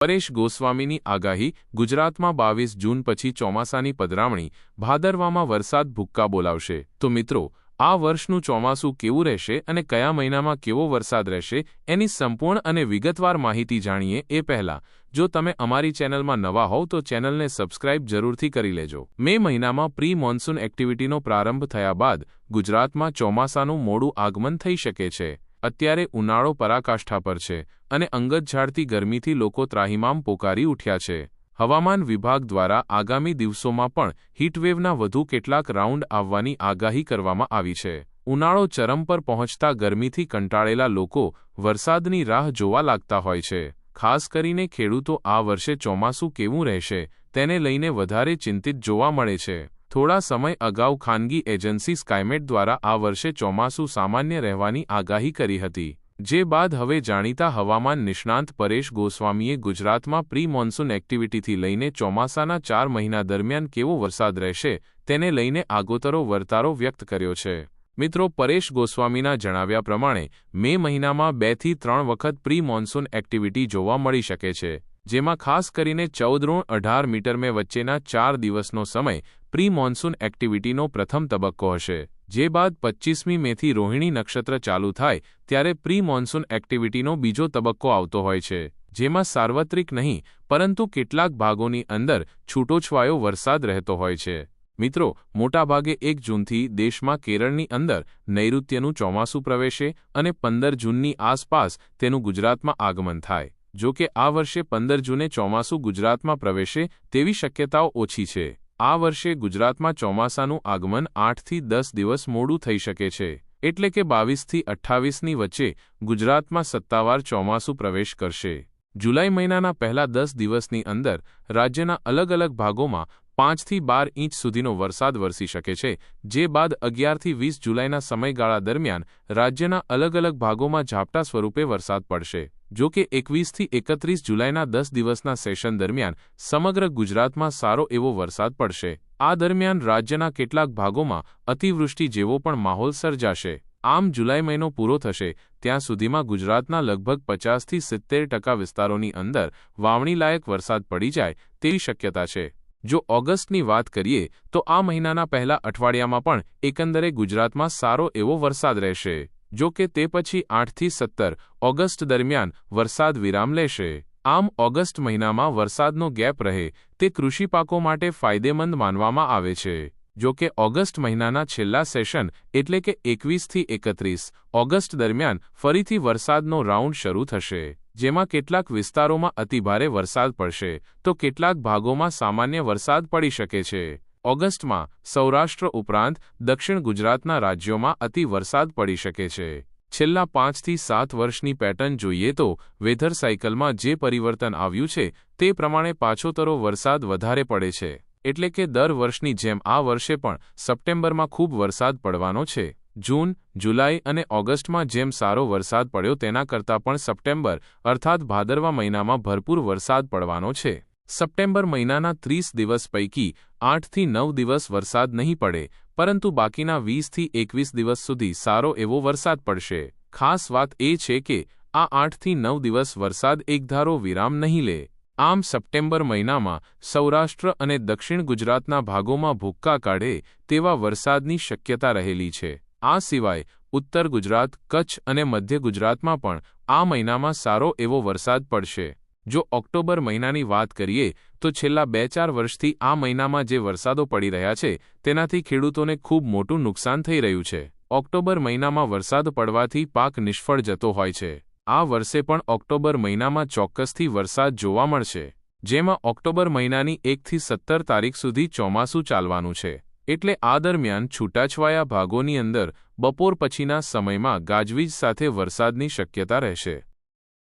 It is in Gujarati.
પરેશ ગોસ્વામીની આગાહી ગુજરાતમાં બાવીસ જૂન પછી ચોમાસાની પધરામણી, ભાદરવામાં વરસાદ ભૂક્કા બોલાવશે. તો મિત્રો, આ વર્ષનું ચોમાસું કેવું રહેશે અને કયા મહિનામાં કેવો વરસાદ રહેશે, એની સંપૂર્ણ અને વિગતવાર માહિતી જાણીએ એ પહેલાં. જો તમે અમારી ચેનલમાં નવા હોવ તો ચેનલને સબસ્ક્રાઇબ જરૂરથી કરી લેજો. મે મહિનામાં પ્રી મોન્સૂન એક્ટિવિટીનો પ્રારંભ થયા બાદ ગુજરાતમાં ચોમાસાનું મોડું આગમન થઈ શકે છે. અત્યારે ઉનાળો પરાકાષ્ઠા પર છે અને અંગત ઝાડતી ગરમીથી લોકો ત્રાહિમામ પોકારી ઉઠ્યા છે. હવામાન વિભાગ દ્વારા આગામી દિવસોમાં પણ હીટવેવના વધુ કેટલાક રાઉન્ડ આવવાની આગાહી કરવામાં આવી છે. ઉનાળો ચરમ પર પહોંચતા ગરમીથી કંટાળેલા લોકો વરસાદની રાહ જોવા લાગતા હોય છે. ખાસ કરીને ખેડૂતો આ વર્ષે ચોમાસું કેવું રહેશે તેને લઈને વધારે ચિંતિત જોવા મળે છે. થોડા સમય અગાઉ ખાનગી એજન્સી સ્કાયમેટ દ્વારા આ વર્ષે ચોમાસું સામાન્ય રહેવાની આગાહી કરી હતી, જે બાદ હવે જાણીતા હવામાન નિષ્ણાંત પરેશ ગોસ્વામીએ ગુજરાતમાં પ્રી મોન્સૂન એક્ટિવિટીથી લઈને ચોમાસાના ચાર મહિના દરમિયાન કેવો વરસાદ રહેશે, તેને લઈને આગોતરો વર્તારો વ્યક્ત કર્યો છે. મિત્રો, પરેશ ગોસ્વામીના જણાવ્યા પ્રમાણે, મે મહિનામાં બેથી ત્રણ વખત પ્રી મોન્સૂન એક્ટિવિટી જોવા મળી શકે છે, જેમાં ખાસ કરીને ચૌદરૂણ અઢાર મીટર મે વચ્ચેના ચાર દિવસનો સમય પ્રી મોન્સૂન એક્ટિવિટીનો પ્રથમ તબક્કો હશે, જે બાદ પચ્ચીસમી મેથી રોહિણી નક્ષત્ર ચાલુ થાય ત્યારે પ્રી મોન્સૂન એક્ટિવિટીનો બીજો તબક્કો આવતો હોય છે, જેમાં સાર્વત્રિક નહીં, પરંતુ કેટલાક ભાગોની અંદર છૂટોછવાયો વરસાદ રહેતો હોય છે. મિત્રો, મોટાભાગે એક જૂનથી દેશમાં કેરળની અંદર નૈઋત્યનું ચોમાસું પ્રવેશે અને પંદર જૂનની આસપાસ તેનું ગુજરાતમાં આગમન થાય. જો કે આ વર્ષે પંદર જૂને ચોમાસું ગુજરાતમાં પ્રવેશે તેવી શક્યતાઓ ઓછી છે. આ વર્ષે ગુજરાતમાં ચોમાસાનું આગમન આઠથી દસ દિવસ મોડું થઈ શકે છે. એટલે કે બાવીસથી અઠ્ઠાવીસની વચ્ચે ગુજરાતમાં સત્તાવાર ચોમાસું પ્રવેશ કરશે. જુલાઈ મહિનાના પહેલા દસ દિવસની અંદર રાજ્યના અલગ અલગ ભાગોમાં પાંચથી બાર ઇંચ સુધીનો વરસાદ વરસી શકે છે, જે બાદ અગિયારથી વીસ જુલાઈના સમયગાળા દરમિયાન રાજ્યના અલગ અલગ ભાગોમાં ઝાપટા સ્વરૂપે વરસાદ પડશે. જો કે એકવીસથી એકત્રીસ જુલાઈના દસ દિવસના સેશન દરમિયાન સમગ્ર ગુજરાતમાં સારો એવો વરસાદ પડશે. આ દરમિયાન રાજ્યના કેટલાક ભાગોમાં અતિવૃષ્ટિ જેવો પણ માહોલ સર્જાશે. આમ જુલાઈ મહિનો પૂરો થશે, ત્યાં સુધીમાં ગુજરાતના લગભગ પચાસથી સિત્તેર ટકા વિસ્તારોની અંદર વાવણીલાયક વરસાદ પડી જાય તેવી શક્યતા છે. જો ઓગસ્ટની વાત કરીએ, તો આ મહિનાના પહેલા અઠવાડિયામાં પણ એકંદરે ગુજરાતમાં સારો એવો વરસાદ રહેશે. જો કે તે પછી આઠથી સત્તર ઓગસ્ટ દરમિયાન વરસાદ વિરામ લેશે. આમ ઓગસ્ટ મહિનામાં વરસાદનો ગેપ રહે તે કૃષિ પાકો માટે ફાયદેમંદ માનવામાં આવે છે. જો કે ઓગસ્ટ મહિનાના છેલ્લા સેશન એટલે કે એકવીસથી એકત્રીસ ઓગસ્ટ દરમિયાન ફરીથી વરસાદનો રાઉન્ડ શરૂ થશે. જેમાં કેટલાક વિસ્તારોમાં અતિભારે વરસાદ પડશે, તો કેટલાક ભાગોમાં સામાન્ય વરસાદ પડી શકે છે. ઓગસ્ટમાં સૌરાષ્ટ્ર ઉપરાંત દક્ષિણ ગુજરાતના રાજ્યોમાં અતિ વરસાદ પડી શકે છે. છેલ્લા પાંચથી સાત વર્ષની પેટર્ન જોઈએ તો વેધર સાયકલમાં જે પરિવર્તન આવ્યું છે તે પ્રમાણે પાછોતરો વરસાદ વધારે પડે છે. એટલે કે દર વર્ષની જેમ આ વર્ષે પણ સપ્ટેમ્બરમાં ખૂબ વરસાદ પડવાનો છે. જૂન, જુલાઈ અને ઓગસ્ટમાં જેમ સારો વરસાદ પડ્યો તેના કરતાં પણ સપ્ટેમ્બર, અર્થાત ભાદરવા મહિનામાં ભરપૂર વરસાદ પડવાનો છે. સપ્ટેમ્બર મહિનાના ત્રીસ દિવસ પૈકી આઠથી નવ દિવસ વરસાદ નહીં પડે, પરંતુ બાકીના વીસથી એકવીસ દિવસ સુધી સારો એવો વરસાદ પડશે. ખાસ વાત એ છે કે આ આઠથી નવ દિવસ વરસાદ એકધારો વિરામ નહીં લે. આમ સપ્ટેમ્બર મહિનામાં સૌરાષ્ટ્ર અને દક્ષિણ ગુજરાતના ભાગોમાં ભૂક્કા કાઢે તેવા વરસાદની શક્યતા રહેલી છે. આ સિવાય ઉત્તર ગુજરાત, કચ્છ અને મધ્ય ગુજરાતમાં પણ આ મહિનામાં સારો એવો વરસાદ પડશે. જો ઓક્ટોબર મહિનાની વાત કરીએ, તો છેલ્લા બે ચાર વર્ષથી આ મહિનામાં જે વરસાદો પડી રહ્યા છે, તેનાથી ખેડૂતોને ખૂબ મોટું નુકસાન થઈ રહ્યું છે. ઓક્ટોબર મહિનામાં વરસાદ પડવાથી પાક નિષ્ફળ જતો હોય છે. આ વર્ષે પણ ઓક્ટોબર મહિનામાં ચોક્કસથી વરસાદ જોવા મળશે, જેમાં ઓક્ટોબર મહિનાની એકથી સત્તર તારીખ સુધી ચોમાસું ચાલવાનું છે. એટલે આ દરમિયાન છૂટાછવાયા ભાગોની અંદર બપોર પછીના સમયમાં ગાજવીજ સાથે વરસાદની શક્યતા રહેશે.